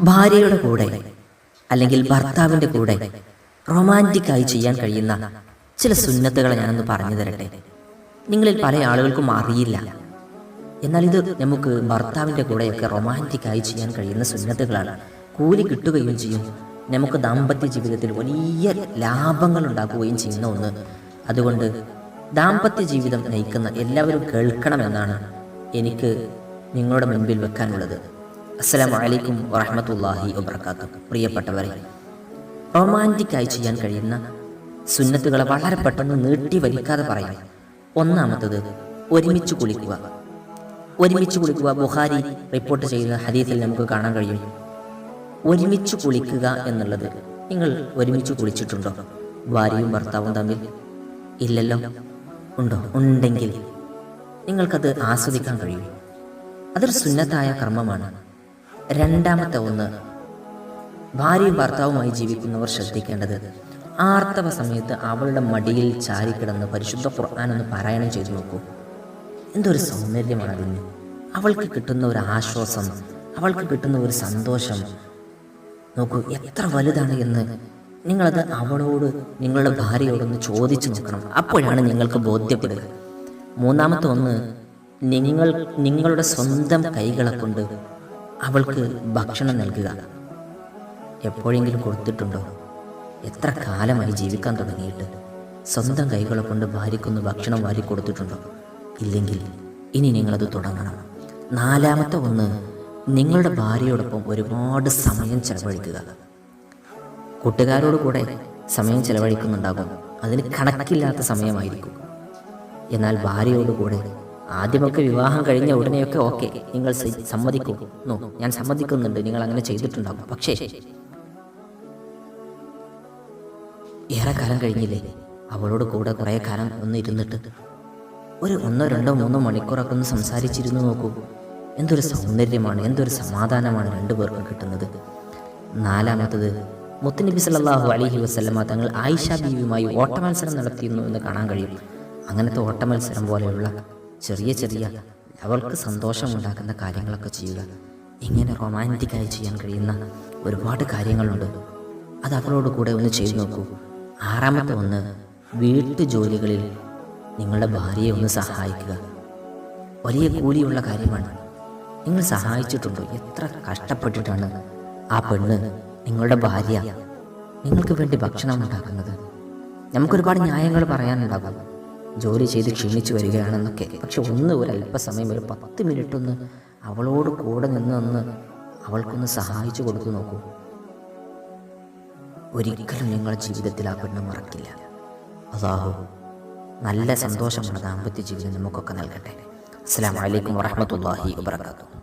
ഭാര്യയുടെ കൂടെ അല്ലെങ്കിൽ ഭർത്താവിന്റെ കൂടെ റൊമാന്റിക്കായി ചെയ്യാൻ കഴിയുന്ന ചില സുന്നത്തുകൾ ഞാനൊന്ന് പറഞ്ഞു തരട്ടെ. നിങ്ങളിൽ പല ആളുകൾക്കും അറിയില്ല. എന്നാൽ ഇത് നമുക്ക് ഭർത്താവിന്റെ കൂടെയൊക്കെ റൊമാന്റിക്കായി ചെയ്യാൻ കഴിയുന്ന സുന്നത്തുകളാണ്. കൂലി കിട്ടുകയും ചെയ്യും. നമുക്ക് ദാമ്പത്യ ജീവിതത്തിൽ വലിയ ലാഭങ്ങൾ ഉണ്ടാക്കുകയും ചെയ്യുന്ന ഒന്ന്. അതുകൊണ്ട് ദാമ്പത്യ ജീവിതം നയിക്കുന്ന എല്ലാവരും കേൾക്കണമെന്നാണ് എനിക്ക് നിങ്ങളുടെ മുൻപിൽ വെക്കാനുള്ളത്. അസ്സലാമു അലൈക്കും വറഹമത്തല്ലാഹി വബർക്കാത്തു പ്രിയപ്പെട്ടവരെ റൊമാന്റിക്കായി ചെയ്യാൻ കഴിയുന്ന സുന്നത്തുകളെ വളരെ പെട്ടെന്ന് നീട്ടി വലിക്കാതെ പറയാം. ഒന്നാമത്തത് ഒരുമിച്ച് കുളിക്കുക. ഒരുമിച്ച് കുളിക്കുക ബുഹാരി റിപ്പോർട്ട് ചെയ്യുന്ന ഹദീസിൽ നമുക്ക് കാണാൻ കഴിയും. ഒരുമിച്ച് കുളിക്കുക എന്നുള്ളത് നിങ്ങൾ ഒരുമിച്ച് കുളിച്ചിട്ടുണ്ടോ? ഭാര്യയും ഭർത്താവും തമ്മിൽ? ഇല്ലല്ലോ. ഉണ്ടോ? ഉണ്ടെങ്കിൽ നിങ്ങൾക്കത് ആസ്വദിക്കാൻ കഴിയും. അതൊരു സുന്നത്തായ കർമ്മമാണ്. രണ്ടാമത്തെ ഒന്ന്. ഭാര്യയും ഭർത്താവുമായി ജീവിക്കുന്നവർ ശ്രദ്ധിക്കേണ്ടത് ആർത്തവ സമയത്ത് അവളുടെ മടിയിൽ ചാരിക്കിടന്ന് പരിശുദ്ധ ഖുർആൻ ഒന്ന് പാരായണം ചെയ്തു നോക്കൂ. എന്തൊരു സൗന്ദര്യമാണ് അതിന്. അവൾക്ക് കിട്ടുന്ന ഒരു ആശ്വാസം അവൾക്ക് കിട്ടുന്ന ഒരു സന്തോഷം. നോക്കൂ എത്ര വലുതാണ് എന്ന്. നിങ്ങളത് അവളോട് നിങ്ങളുടെ ഭാര്യയോടൊന്ന് ചോദിച്ചു നോക്കണം. അപ്പോഴാണ് നിങ്ങൾക്ക് ബോധ്യപ്പെടുക. മൂന്നാമത്തെ ഒന്ന് നിങ്ങൾ നിങ്ങളുടെ സ്വന്തം കൈകളെ കൊണ്ട് അവൾക്ക് ഭക്ഷണം നൽകുക. എപ്പോഴെങ്കിലും കൊടുത്തിട്ടുണ്ടോ? എത്ര കാലമായി ജീവിക്കാൻ തുടങ്ങിയിട്ട്? സ്വന്തം കൈകളെ കൊണ്ട് ഭാര്യക്കൊന്ന് ഭക്ഷണം വാരി കൊടുത്തിട്ടുണ്ടോ? ഇല്ലെങ്കിൽ ഇനി നിങ്ങളത് തുടങ്ങണം. നാലാമത്തെ ഒന്ന് നിങ്ങളുടെ ഭാര്യയോടൊപ്പം ഒരുപാട് സമയം ചെലവഴിക്കുക. കൂട്ടുകാരോട് കൂടെ സമയം ചെലവഴിക്കുന്നുണ്ടാകും. അതിന് കണക്കില്ലാത്ത സമയമായിരിക്കും. എന്നാൽ ഭാര്യയോട് കൂടെ ആദ്യമൊക്കെ വിവാഹം കഴിഞ്ഞ ഉടനെയൊക്കെ ഓക്കെ. നിങ്ങൾ സമ്മതിക്കൂ. ഞാൻ സമ്മതിക്കുന്നുണ്ട്. നിങ്ങൾ അങ്ങനെ ചെയ്തിട്ടുണ്ടാകും. പക്ഷേ ഏറെ കാലം കഴിഞ്ഞില്ലേ? അവളോട് കൂടെ കുറേ കാലം ഒന്ന് ഇരുന്നിട്ട്. ഒരു ഒന്നോ രണ്ടോ മൂന്നോ മണിക്കൂറൊക്കെ ഒന്ന് സംസാരിച്ചിരുന്നു നോക്കൂ. എന്തൊരു സൗന്ദര്യമാണ് എന്തൊരു സമാധാനമാണ് രണ്ടുപേർക്കും കിട്ടുന്നത്. നാലാമത്തത് മുത്തനബി സല്ലല്ലാഹു അലൈഹി വസല്ലമ തങ്ങൾ ആയിഷ ബീവിയുമായി ഓട്ടമത്സരം നടത്തിയിരുന്നു എന്ന് കാണാൻ കഴിയും. അങ്ങനത്തെ ഓട്ടമത്സരം പോലെയുള്ള ചെറിയ ചെറിയ അവൾക്ക് സന്തോഷമുണ്ടാക്കുന്ന കാര്യങ്ങളൊക്കെ ചെയ്യുക. ഇങ്ങനെ റൊമാന്റിക്കായി ചെയ്യാൻ കഴിയുന്ന ഒരുപാട് കാര്യങ്ങളുണ്ട്. അത് അവളോട് കൂടെ ഒന്ന് ചെയ്തു നോക്കൂ. ആറാമത്തെ ഒന്ന് വീട്ടു ജോലികളിൽ നിങ്ങളുടെ ഭാര്യയെ ഒന്ന് സഹായിക്കുക. വലിയ കൂലിയുള്ള കാര്യമാണ്. നിങ്ങൾ സഹായിച്ചിട്ടുണ്ടോ? എത്ര കഷ്ടപ്പെട്ടിട്ടാണ് ആ പെണ്ണ് നിങ്ങളുടെ ഭാര്യ നിങ്ങൾക്ക് വേണ്ടി ഭക്ഷണം ഉണ്ടാക്കുന്നത്? നമുക്കൊരുപാട് ന്യായങ്ങൾ പറയാനുണ്ടാകും. ജോലി ചെയ്ത് ക്ഷീണിച്ചു വരികയാണെന്നൊക്കെ. പക്ഷെ ഒന്ന് ഒരു അല്പസമയം ഒരു പത്ത് മിനിറ്റ് ഒന്ന് അവളോട് കൂടെ നിന്ന് ഒന്ന് അവൾക്കൊന്ന് സഹായിച്ചു കൊടുത്തു നോക്കൂ. ഒരിക്കലും നിങ്ങളുടെ ജീവിതത്തിൽ ആ പെണ്ണ് മറക്കില്ല. അതാഹു നല്ല സന്തോഷമുള്ള ദാമ്പത്യ ജീവിതം നമുക്കൊക്കെ നൽകട്ടെ. അസ്സാം വലൈക്കും വാഹമത്തല്ലാഹി വാത്തു